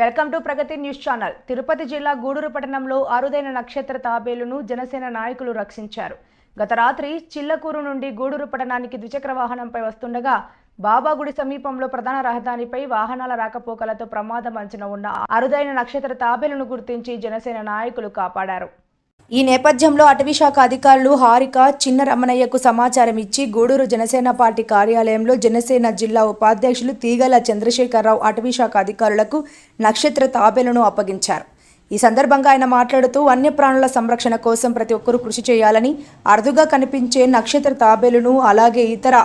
Welcome to Pragathi news channel. Tirupati జిల్లా గూడూరు పట్టణంలో అరుదైన నక్షత్ర తాబేలును జనసేన నాయకులు రక్షించారు. గత రాత్రి చిల్లకూరు నుండి గూడూరు పట్టణానికి ద్విచక్ర వాహనంపై వస్తుండగా బాబాగుడి సమీపంలో ప్రధాన రహదానిపై వాహనాల రాకపోకలతో ప్రమాదం అంచన ఉన్న అరుదైన నక్షత్ర తాబేలును గుర్తించి జనసేన నాయకులు కాపాడారు. ఈ నేపథ్యంలో అటవీశాఖ అధికారులు హారిక చిన్న రమణయ్యకు సమాచారం ఇచ్చి గూడూరు జనసేన పార్టీ కార్యాలయంలో జనసేన జిల్లా ఉపాధ్యక్షులు తీగల చంద్రశేఖరరావు అటవీశాఖ అధికారులకు నక్షత్ర తాబేలను అప్పగించారు. ఈ సందర్భంగా ఆయన మాట్లాడుతూ వన్యప్రాణుల సంరక్షణ కోసం ప్రతి ఒక్కరూ కృషి చేయాలని అరుదుగా కనిపించే నక్షత్ర తాబేలును అలాగే ఇతర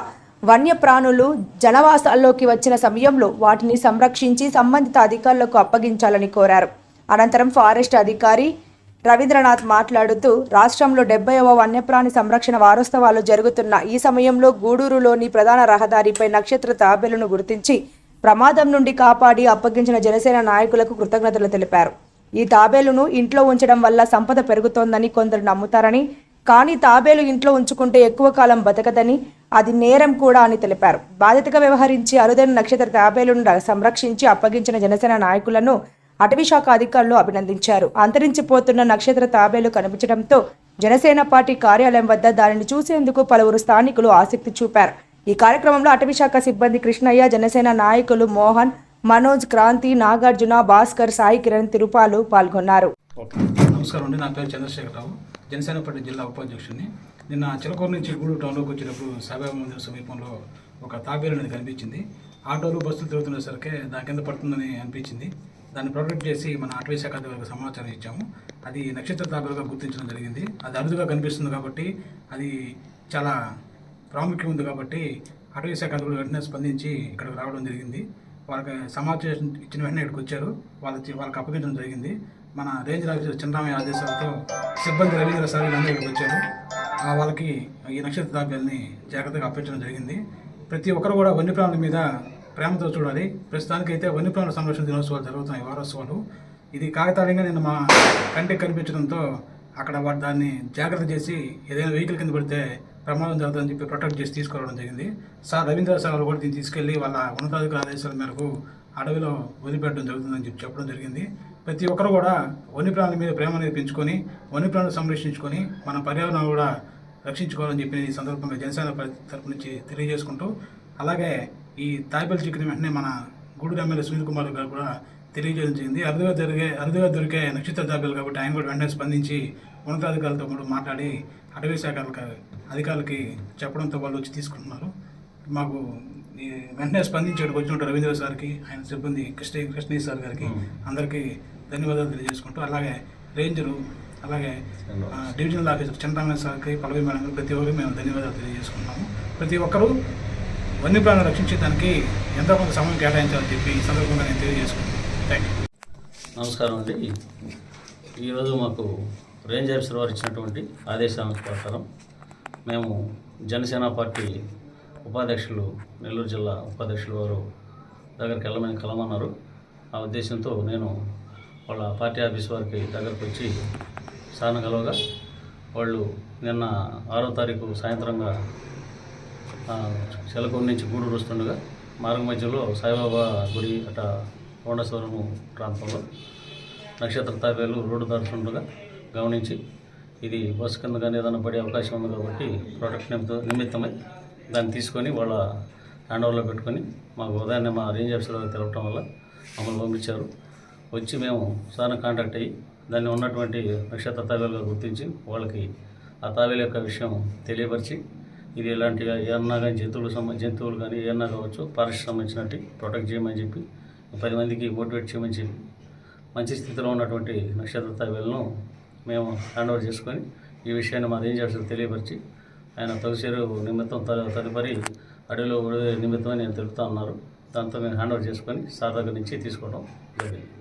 వన్యప్రాణులు జనవాసాల్లోకి వచ్చిన సమయంలో వాటిని సంరక్షించి సంబంధిత అధికారులకు అప్పగించాలని కోరారు. అనంతరం ఫారెస్ట్ అధికారి రవీంద్రనాథ్ మాట్లాడుతూ రాష్ట్రంలో డెబ్బైవ వన్యప్రాణి సంరక్షణ వారోత్సవాలు జరుగుతున్న ఈ సమయంలో గూడూరులోని ప్రధాన రహదారిపై నక్షత్ర తాబేలును గుర్తించి ప్రమాదం నుండి కాపాడి అప్పగించిన జనసేన నాయకులకు కృతజ్ఞతలు తెలిపారు. ఈ తాబేలును ఇంట్లో ఉంచడం వల్ల సంపద పెరుగుతోందని కొందరు నమ్ముతారని కానీ తాబేలు ఇంట్లో ఉంచుకుంటే ఎక్కువ కాలం బతకదని అది నేరం కూడా అని తెలిపారు. బాధ్యతగా వ్యవహరించి అరుదైన నక్షత్ర తాబేలును సంరక్షించి అప్పగించిన జనసేన నాయకులను అటవీశాఖ అధికారులు అభినందించారు. అంతరించిపోతున్న నక్షత్ర తాబేలు కనిపించడంతో జనసేన పార్టీ కార్యాలయం వద్ద దానిని చూసేందుకు పలువురు స్థానికులు ఆసక్తి చూపారు. ఈ కార్యక్రమంలో అటవీశాఖ సిబ్బంది కృష్ణయ్య జనసేన నాయకులు మోహన్ మనోజ్ క్రాంతి నాగార్జున భాస్కర్ సాయి కిరణ్ తిరుపాలు పాల్గొన్నారు. నమస్కారం అండి. నా పేరు చంద్రశేఖరరావు. జనసేన పార్టీ జిల్లా ఉపాధ్యక్షుడిని. నిన్న చిలకూరు నుంచి గూడూరు టౌన్లోకి వచ్చినప్పుడు సాయిబాబా మందిరం సమీపంలో ఒక తాబేలు అనేది కనిపించింది. ఆటోలు బస్సులు తిరుగుతున్నసరికి దాని కింద పడుతుందని అనిపించింది. దాన్ని ప్రొటెక్ట్ చేసి మన అటవీ శాఖ అధికారులకు సమాచారం ఇచ్చాము. అది నక్షత్ర తాబేలుగా గుర్తించడం జరిగింది. అది అరుదుగా కనిపిస్తుంది కాబట్టి అది చాలా ప్రాముఖ్యం ఉంది కాబట్టి అటవీ శాఖ అధికారులు వెంటనే స్పందించి ఇక్కడికి రావడం జరిగింది. వాళ్ళకి సమాచారం ఇచ్చిన వెంటనే ఇక్కడికి వచ్చారు. వాళ్ళకి వాళ్ళకి అప్పగించడం జరిగింది. మన రేంజ్ ఆఫీసర్ చంద్రమయ్య ఆదేశాలతో సిబ్బంది రవీంద్ర సార్ ఇక్కడికి వచ్చారు. ఆ వాళ్ళకి ఈ నక్షత్ర తాబేల్ని జాగ్రత్తగా అప్పించడం జరిగింది. ప్రతి ఒక్కరు కూడా వన్యప్రాణుల మీద ప్రేమతో చూడాలి. ప్రస్తుతానికి అయితే వన్యప్రాణుల సంరక్షణ దినోత్సవాలు జరుగుతున్నాయి. వారోత్సవాలు. ఇది కాకతాళీయంగా నిన్న మా కంటికి కనిపించడంతో అక్కడ వాటి దాన్ని జాగ్రత్త చేసి ఏదైనా వెహికల్ కింద పడితే ప్రమాదం జరుగుతుందని చెప్పి ప్రొటెక్ట్ చేసి తీసుకురావడం జరిగింది. సార్ రవీంద్ర సార్ వాళ్ళు కూడా దీన్ని తీసుకెళ్ళి వాళ్ళ ఉన్నతాధికార ఆదేశాల మేరకు అడవిలో వదిలిపెట్టడం జరుగుతుందని చెప్పి చెప్పడం జరిగింది. ప్రతి ఒక్కరు కూడా వన్యప్రాణుల మీద ప్రేమ అనేది పెంచుకొని వన్యప్రాణులు సంరక్షించుకొని మన పర్యావరణం కూడా రక్షించుకోవాలని చెప్పి ఈ సందర్భంగా జనసేన తరపు నుంచి తెలియజేసుకుంటూ అలాగే ఈ తాయిపల్లి చికెన్ వెంటనే మన గూడూరు ఎమ్మెల్యే సునీల్ కుమార్ గారు కూడా తెలియజేయడం జరిగింది. అరుదుగా జరిగే అరుదుగా దొరికే నక్షత్ర తాబేలు కాబట్టి ఆయన కూడా వెంటనే స్పందించి ఉన్నతాధికారులతో కూడా మాట్లాడి అటవీ శాఖ అధికారులకి చెప్పడంతో వాళ్ళు వచ్చి తీసుకుంటున్నారు. మాకు ఈ వెంటనే స్పందించేటికి వచ్చినట్టు రవీంద్ర సార్కి ఆయన సిబ్బంది కృష్ణ కృష్ణయ్య సార్ గారికి అందరికీ ధన్యవాదాలు తెలియజేసుకుంటూ అలాగే రేంజరు అలాగే డివిజనల్ ఆఫీసర్ చంద్రరామయ్య సార్కి పల్లవి మేడం ప్రతి ఒక్కరికి మేము ధన్యవాదాలు తెలియజేసుకుంటున్నాము. ప్రతి ఒక్కరూ వన్యప్రాణులు రక్షించడానికి ఎంతో కొంత సమయం కేటాయించాలని చెప్పి ఈ సందర్భంగా నేను తెలియజేసుకుంటాను థ్యాంక్ యూ నమస్కారం అండి. ఈరోజు మాకు రేంజ్ ఆఫీసర్ వారు ఇచ్చినటువంటి ఆదేశాల ప్రకారం మేము జనసేన పార్టీ ఉపాధ్యక్షులు నెల్లూరు జిల్లా ఉపాధ్యక్షులు వారు దగ్గరికి వెళ్ళమని కలమన్నారు. ఆ ఉద్దేశంతో నేను వాళ్ళ పార్టీ ఆఫీస్ వారికి దగ్గరకు వచ్చి సానగలవగా వాళ్ళు నిన్న ఆరో తారీఖు సాయంత్రంగా చెలకూరు నుంచి గూడూరు వస్తుండగా మార్గ మధ్యలో సాయిబాబా గుడి అట కోండస్వరం ప్రాంతంలో నక్షత్ర తాబేలు రోడ్డు దాటుతుండగా గమనించి ఇది బస్సు కింద కానీ ఏదైనా పడే అవకాశం ఉంది కాబట్టి ప్రొటెక్ట్ నిమిత్త నిమిత్తమై దాన్ని తీసుకొని వాళ్ళ హ్యాండ్ ఓవర్లో పెట్టుకొని మాకు ఉదయాన్నే మా రేంజ్ ఆఫీసర్ తెలపడం వల్ల మమ్మల్ని పంపించారు. వచ్చి మేము సార్ని కాంటాక్ట్ అయ్యి దాన్ని ఉన్నటువంటి నక్షత్ర తాబేలుగా గుర్తించి వాళ్ళకి ఆ తాబేలు యొక్క విషయం తెలియపరిచి ఇది ఇలాంటి ఏమన్నా కానీ జంతువులకు సంబంధించి జంతువులు కానీ ఏమన్నా కావచ్చు ఫారెస్ట్ సంబంధించినట్టు ప్రొటెక్ట్ చేయమని చెప్పి పది మందికి మోటివేట్ చేయమని చెప్పి మంచి స్థితిలో ఉన్నటువంటి నక్షత్ర తాబేలను మేము హ్యాండ్ ఓవర్ చేసుకొని ఈ విషయాన్ని మాది ఏం ఆఫీసర్ తెలియపరిచి ఆయన తొలిసేరు నిమిత్తం త- తదుపరి అడవిలో నిమిత్తం నేను తెలుపుతా ఉన్నారు. దాంతో మేము హ్యాండ్ ఓవర్ చేసుకొని సార్ దగ్గర నుంచి తీసుకోవడం జరిగింది.